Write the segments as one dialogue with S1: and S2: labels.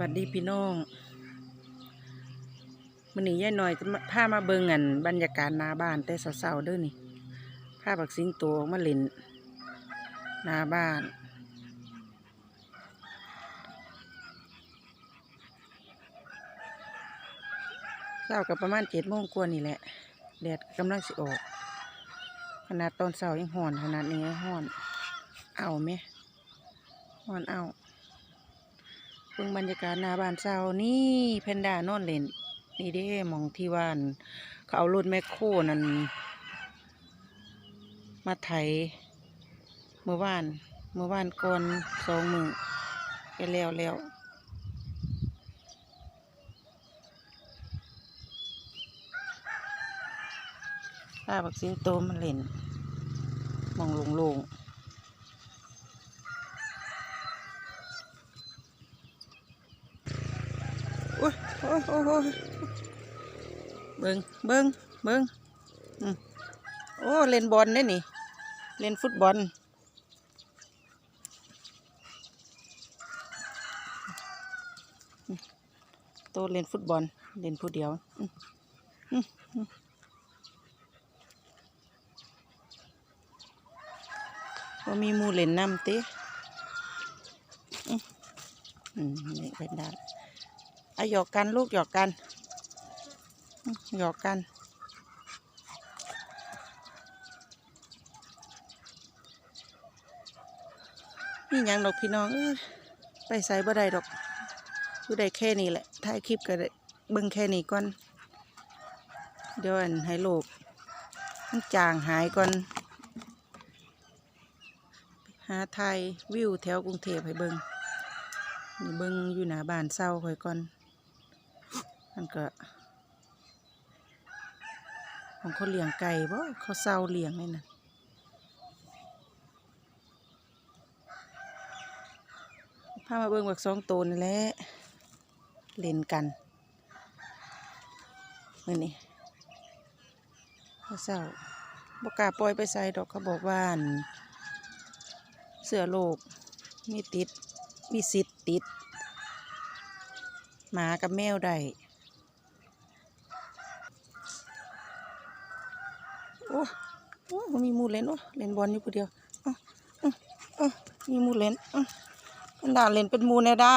S1: วัดดีพี่น้องมันนี้ย่ายหน่อยจะมาพามาเบิงอันบรรยากาศนาบ้านแต่เศร้าๆเด้อนี่พาบักสิงโตมาเล่นนาบ้านเช้ากับประมาณเจ็ดโมงกว่านี่แหละแดดกำลังสิออก ขนาดตอนเช้ายังห่อนขนาดนี้ห่อน เอาไหมห่อนเอาเบิ่งบรรยากาศหน้าบ้านเช้านี่แพนด้านอนเล่นนี่เด้มองที่ว่านเขาเอารถแมคโครนั่นมาไถเมื่อวานเมื่อวานก่อนสองมือไปแล้วแล้วป้าบักสิงโตมันเล่นมองลงๆโอ้ย โอ้ยโอ้ยโอ้ยเบิ้งเบิ้งเบิ้งโอ้เล่นบอลได้นี่ เล่นฟุตบอลโตเล่นฟุตบอล เล่นผู้เดียวอืมอืมอืมว่ามีหมูเล่นน้ำเต้อืมนี่เป็นได้ อหยอกกันลูกหยอกกันหยอกกัน นี่ยังดอกพี่น้องอไปใส่บ่ได้ดอกอยู่ได้แค่นี้แหละถ่ายคลิปก็เบิ่งแค่นี้ก่อน เดี๋ยวอันให้โลกมันจางหายก่อน หาไทยวิวแถวกรุงเทพให้เบิงนี่เบิงอยู่หน้าบ้านเศร้าค่อยก่อน มันก็ของคนเลี้ยงไก่บ่เขาเศร้าเลี้ยงนี่นะพามาเบิงบักสองตัวนี่แหละเล่นกันมื่อนี้เขาเศร้าบกล้าปล่อยไปใส่ดอกเขาบอกว่านเสือโลกมีติดมีสิทธิ์ติดหมากับแมวได้โอ้ โอ้มีมูเล่นโอ้เล่นบอลอยู่ผู้เดียวอ้ออ้อมีมูเล่นอ้อมันด่าเล่นเป็นมูแน่ด่า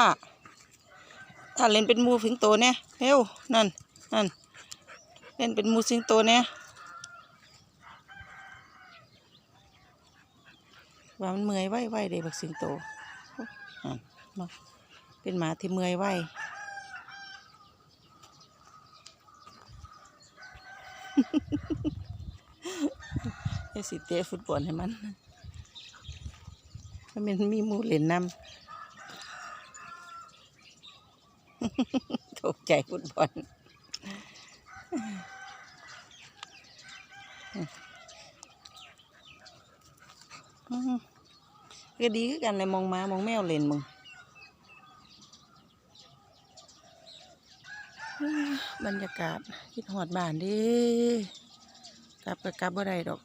S1: ถ้าเล่นเป็นมูสิงโตเนี่ยเร็วนั่นนั่นเล่นเป็นมูสิงโตเนี่ยว่ามันเมื่อยไว้ไว้เด้บักสิงโตอะมาเป็นหมาที่เมื่อยไว้ ไอ้สิเตะฟุตบอลให้มันมันเป็นมีมูเล่นนำตกใจฟุตบอลก็ดีคือกันเลยมองมามองแมวเล่นมึงบรรยากาศคิดหอดบ้านดิกลับก็กลับบ่ได้ดอก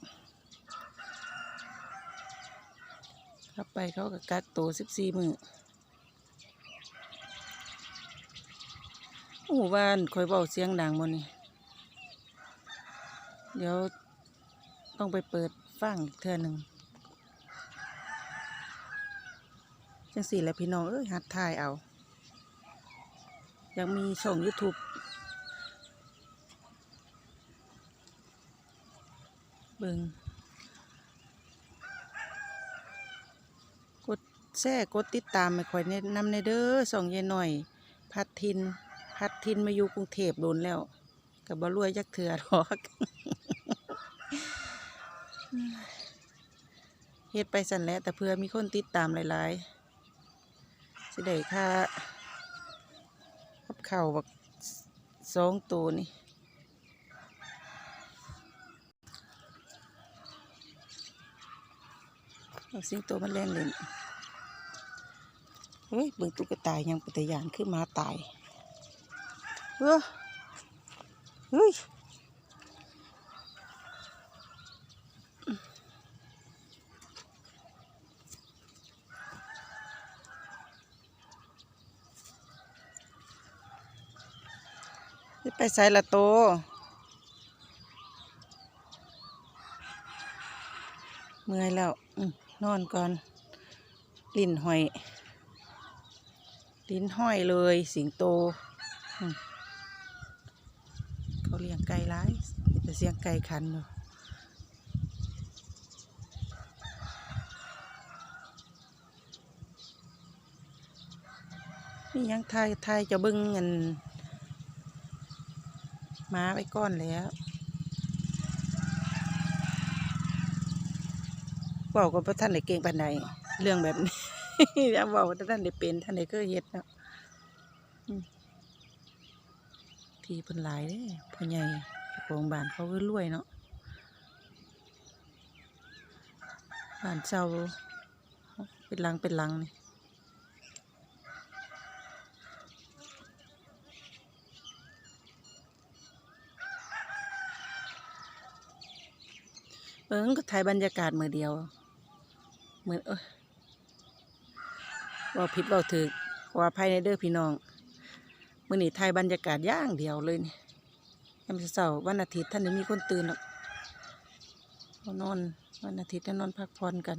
S1: กลับไปเขาก็กักตัวสิบสี่มือโอ้บ้านคอยเบาเสียงดังบ่นี่เดี๋ยวต้องไปเปิดฟังอีกเทื่อหนึ่งจังสี่และพี่น้องเอ้ยหัดถ่ายเอายังมีช่อง YouTube เบิงด แช่กดติดตามไม่ค่อยแนะนำในเด้อสองยายหน่อย พัดทิน พัดทินมาอยู่กรุงเทพโดนแล้วกับบรวยจักเถื่อหรอกเฮ็ดไปสั่นแล้วแต่เพื่อมีคนติดตามหลายๆสิได้ค่ากับเข้าบักสองตัวนี่เอาสิงโตมันเล่นเล่น เฮ้ยเบิ่งตุ๊กตายังปฏิญาณขึ้นมาตายเฮ้อเฮ้ยใส่ละโตเมื่อยแล้วนอนก่อน ลิ้นหอย ลิ้นห้อยเลยสิงโตเขาเลี้ยงไก่ร้ายแต่เสียงไก่ขันอยู่นี่ยังไทายทยจะบิ้งเงินม้าไปก้อนแล้วบอกก็บ่ท่านได้เก่งปานใดเรื่องแบบนี้ อย่าบอกว่าท่านได้เป็นท่านได้เคยเฮ็ดเนาะทีเพิ่นหลายเด้พ่อใหญ่ของบ้านเขาก็รวยเนาะบ้านเช่าเป็นหลังเป็นหลังนี่เอิงก็ถ่ายบรรยากาศมือเดียว เหมือนเอย ว่าผิดเราถือว่าภายในเด้อพี่น้องมือนี้ถ่ายบรรยากาศย่างเดียวเลยนี่ยามเสาร์วันอาทิตย์ท่านนี้มีคนตื่นหรอกนอนวันอาทิตย์ท่านนอนพักผ่อนกัน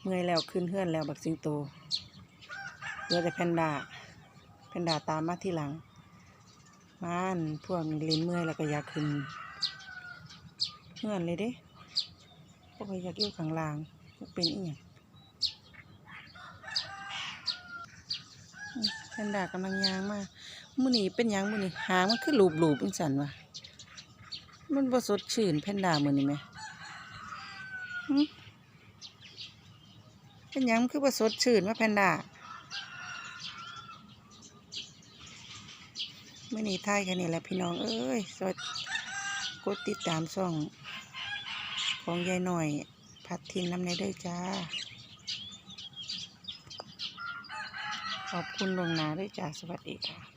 S1: เมื่อยแล้วขึ้นเฮือนแล้วบักสิงโตเหลือแต่แพนด้า นดาตามมาที่หลังบ้านพวกลิ้นเมื่อยแล้วก็อยากขึ้นเฮือนเลยเด้พวกอยากอยู่ข้างล่างพวกเป็นอีหยังแพนดากำลังยางมามือนี้เป็นยังมือนี้หางมันคือหลูบหลูบจังซั่นวะมันบ่สดชื่นแพนดามือนี้แหมเป็นยังมันคือปรสดชื่นว่าแพนดา มื่อนี้ทายกันนี่แหละพี่น้อง เอ้ยสดกดติดตามช่อง ของยายหน่อย ผัดทินน้ำในด้วยจ้า ขอบคุณลวงนาด้วยจ้า สวัสดีค่ะ